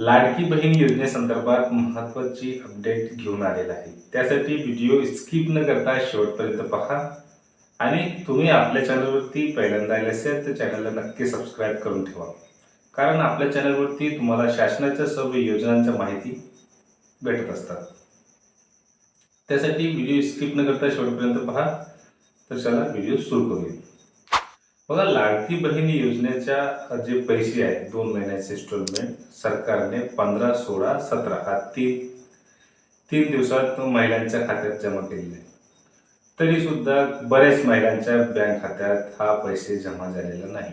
लाडकी बहीण योजनेसंदर्भात महत्त्वाची अपडेट घेऊन आलेला आहे. त्यासाठी व्हिडिओ स्किप न करता शेवटपर्यंत पहा. आणि तुम्ही आपल्या चॅनलवरती पहिल्यांदा आले असेल तर चॅनलला नक्की सबस्क्राईब करून ठेवा. कारण आपल्या चॅनलवरती तुम्हाला शासनाच्या सर्व योजनांच्या माहिती भेटत असतात. त्यासाठी व्हिडिओ स्किप न करता शेवटपर्यंत पहा. तर चला व्हिडिओ सुरू करूया. बघा लाडकी बहीण योजनेच्या जे पैसे आहेत दोन महिन्याचे इन्स्टॉलमेंट सरकारने पंधरा सोळा सतरा हा तीन तीन दिवसात महिलांच्या खात्यात जमा केलेले तरी सुद्धा बऱ्याच महिलांच्या बँक खात्यात हा पैसे जमा झालेला नाही.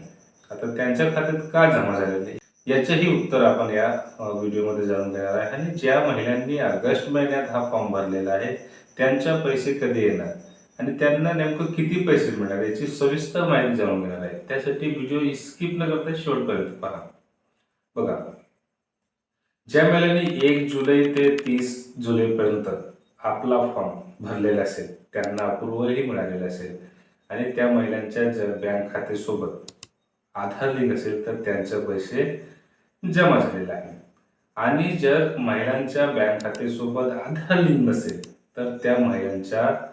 आता त्यांच्या खात्यात का जमा झालेले नाही? याचेही उत्तर आपण या व्हिडिओमध्ये जाणून घेणार आहे. आणि ज्या महिलांनी ऑगस्ट महिन्यात हा फॉर्म भरलेला आहे त्यांच्या पैसे कधी येणार? आणि त्यांना नेमकं किती पैसे मिळणार याची सविस्तर माहिती जाणून घेणार आहे. त्यासाठी व्हिडिओ स्किप न करता शेवटपर्यंत पहा. बघा. ज्या महिलांनी एक जुलै ते तीस जुलैपर्यंत आपला फॉर्म भरलेला असेल त्यांना अप्रुव्हलही मिळालेलं असेल आणि त्या महिलांच्या जर बँक खातेसोबत आधार लिंक असेल तर त्यांचे पैसे जमा झालेले आहे. आणि जर महिलांच्या बँक खातेसोबत आधार लिंक नसेल तर त्या महिलांच्या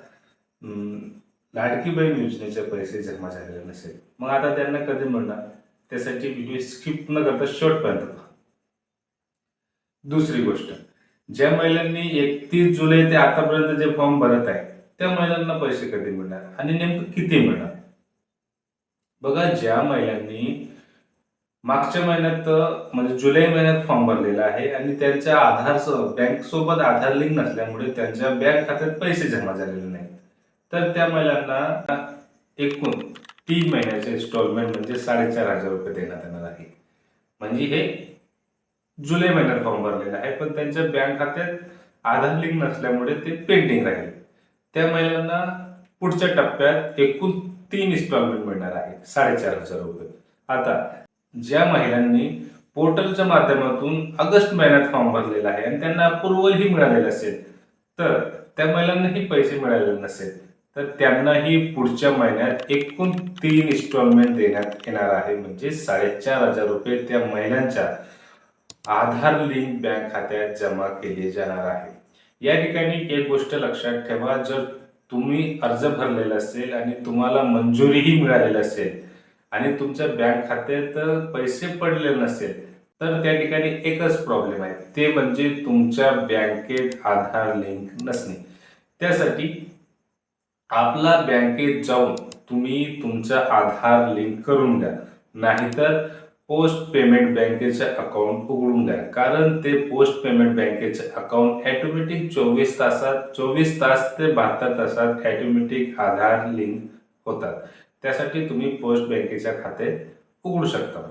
लाडकी बहीण योजनेचे पैसे जमा झालेले नसेल. मग आता त्यांना कधी मिळणार? त्यासाठी व्हिडिओ स्किप न करता शेवटपर्यंत पहा. दुसरी गोष्ट. ज्या महिलांनी एकतीस जुलै ते आतापर्यंत जे फॉर्म भरत आहे त्या महिलांना पैसे कधी मिळणार? आणि नेमकं किती मिळणार? बघा ज्या महिलांनी मागच्या महिन्यात म्हणजे जुलै महिन्यात फॉर्म भरलेला आहे आणि त्यांच्या आधार बँक सोबत आधार लिंक नसल्यामुळे त्यांच्या बँक खात्यात पैसे जमा झालेले नाही तर त्या महिलांना एकूण तीन महिन्याचे इन्स्टॉलमेंट म्हणजे साडेचार हजार रुपये देण्यात येणार आहे. म्हणजे हे जुलै महिन्यात फॉर्म भरलेला आहे पण त्यांच्या बँक खात्यात आधार लिंक नसल्यामुळे ते पेंडिंग राहील. त्या महिलांना पुढच्या टप्प्यात एकूण तीन इन्स्टॉलमेंट मिळणार आहे साडेचार हजार रुपये. आता ज्या महिलांनी पोर्टलच्या माध्यमातून ऑगस्ट महिन्यात फॉर्म भरलेला आहे आणि त्यांना अप्रुव्हलही मिळालेलं असेल तर त्या महिलांनाही पैसे मिळालेले नसेल. तर त्यांनाही पुढच्या महिन्यात एकूण तीन इन्स्टॉलमेंट देण्यात येणार आहे म्हणजे साडेचार हजार रुपये त्या महिलांच्या आधार लिंक बँक खात्यात जमा केले जाणार आहे. या ठिकाणी एक गोष्ट लक्षात ठेवा जर तुम्ही अर्ज भरलेला असेल आणि तुम्हाला मंजुरीही मिळालेली असेल आणि तुमच्या बँक खात्यात पैसे पडले नसेल तर त्या ठिकाणी एकच प्रॉब्लेम आहे. ते म्हणजे तुमच्या बँकेत आधार लिंक नसणे. त्यासाठी आपला बँकेत जाऊन तुम्ही तुमचा आधार लिंक करून द्या. नाहीतर पोस्ट पेमेंट बँकेचे अकाउंट उघडून द्या. कारण ते पोस्ट पेमेंट बँकेचे अकाउंट ॲटोमॅटिक चोवीस तासात चोवीस तास ते बहात्तर तासात ॲटोमॅटिक आधार लिंक होतात. त्यासाठी तुम्ही पोस्ट बँकेच्या खाते उघडू शकता.